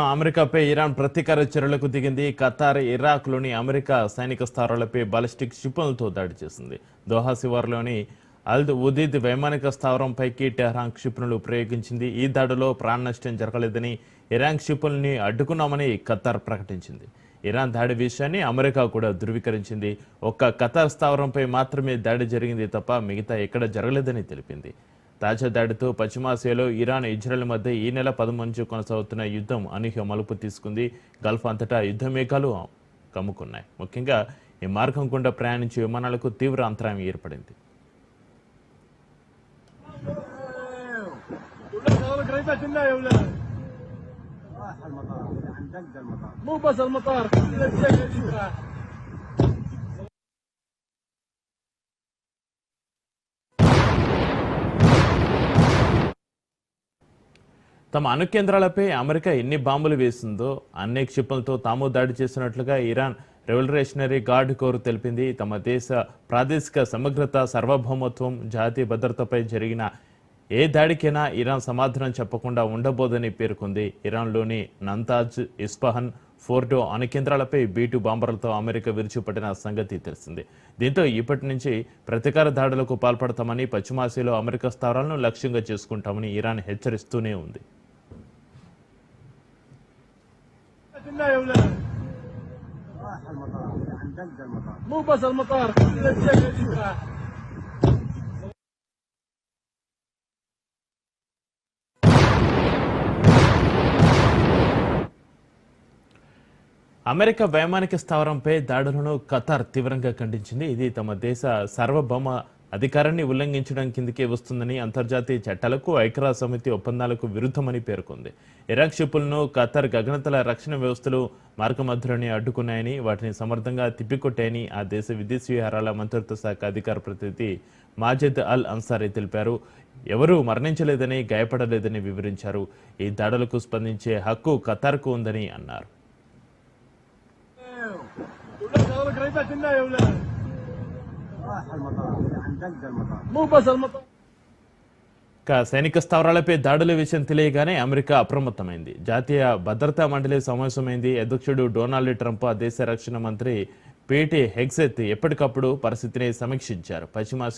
అమెరికాపై Iran ప్రతీకార చర్యలకు దిగింది. ఖతార్ ఇరాక్లోని అమెరికా సైనిక స్థావరాలపై బాలిస్టిక్ క్షిపణులతో దాడి చేసింది. దోహా శివార్లోని అల్ ఉదీద్ వైమానిక స్థావరంపైకి టెహ్రాన్ క్షిపణులు ప్రయోగించింది. ఈ దాడిలో ప్రాణ నష్టం జరగలేదని ఇరాన్ క్షిపణుల్ని అడ్డుకున్నామని ఖతార్ ప్రకటించింది. ఇరాన్ దాడి విషయాన్ని అమెరికా కూడా ధృవీకరించింది. ఒక్క ఖతార్ స్థావరంపై మాత్రమే దాడి జరిగింది తప్ప మిగతా ఎక్కడ జరగలేదని తెలిపింది. తాజా దాడితో పశ్చిమాసియాలో ఇరాన్ ఇజ్రాయెల్ మధ్య ఈ నెల పదమూడు నుంచి కొనసాగుతున్న యుద్ధం అనూహ్య మలుపు తీసుకుంది గల్ఫ్ అంతటా యుద్ధ మేఘాలు కమ్ముకున్నాయి ముఖ్యంగా ఈ మార్గం గుండా ప్రయాణించే విమానాలకు తీవ్ర అంతరాయం ఏర్పడింది ولاد هذول قريبات لله يا ولاد راح المطار عن دق المطار مو بس المطار తమ అణుకేంద్రాలపై అమెరికా ఎన్ని బాంబులు వేసిందో అన్ని క్షిపణులతో తాము దాడి చేసినట్లుగా ఇరాన్ రెవల్యూషనరీ గార్డ్ కోర్ తెలిపింది. తమ దేశ ప్రాదేశిక సమగ్రత సార్వభౌమత్వం జాతీయ భద్రతపై జరిగిన ఏ దాడికైనా ఇరాన్ సమాధానం చెప్పకుండా ఉండబోదని పేర్కొంది. ఇరాన్లోని నంతాజ్ ఇస్ఫహాన్ ఫోర్డో అణుకేంద్రాలపై బీటు బాంబర్లతో అమెరికా విరుచుపట్టిన సంగతి తెలిసింది. దీంతో ఇప్పటి నుంచి ప్రతీకార దాడులకు పాల్పడతామని పశ్చిమాసియాలో అమెరికా స్థావరాలను లక్ష్యంగా చేసుకుంటామని ఇరాన్ హెచ్చరిస్తూనే ఉంది. لله يا ولاد راح المطار عن دق المطار مو بس المطار كل الشيء شوفها అమెరికా వైమానిక స్థావరంపై దాడులను ఖతార్ తీవ్రంగా ఖండించింది ఇది తమ దేశ సార్వభౌమ అధికారాన్ని ఉల్లంఘించడం కిందకే వస్తుందని అంతర్జాతీయ చట్టాలకు ఐక్యరాజ్య సమితి ఒప్పందాలకు విరుద్ధమని పేర్కొంది. ఇరాక్ షిప్పులను ఖతార్ గగనతల రక్షణ వ్యవస్థలు మార్గమధ్యులని అడ్డుకున్నాయని వాటిని సమర్థంగా తిప్పికొట్టాయని ఆ దేశ విదేశీ వ్యవహారాల మంత్రిత్వ శాఖ అధికార ప్రతినిధి మాజిద్ అల్ అన్సారీ తెలిపారు. ఎవరూ మరణించలేదని గాయపడలేదని వివరించారు. ఈ దాడులకు స్పందించే హక్కు ఖతార్కు ఉందని అన్నారు. المطار عن دق المطار مو بس المطار ఇక సైనిక స్థావరాలపై దాడుల విషయం తెలియగానే అమెరికా అప్రమత్తమైంది జాతీయ భద్రతా మండలి సమావేశమైంది అధ్యక్షుడు డొనాల్డ్ ట్రంప్ ఆ దేశ రక్షణ మంత్రి పీటీ హెగ్సెత్ ఎప్పటికప్పుడు పరిస్థితిని సమీక్షించారు పశ్చిమాసియా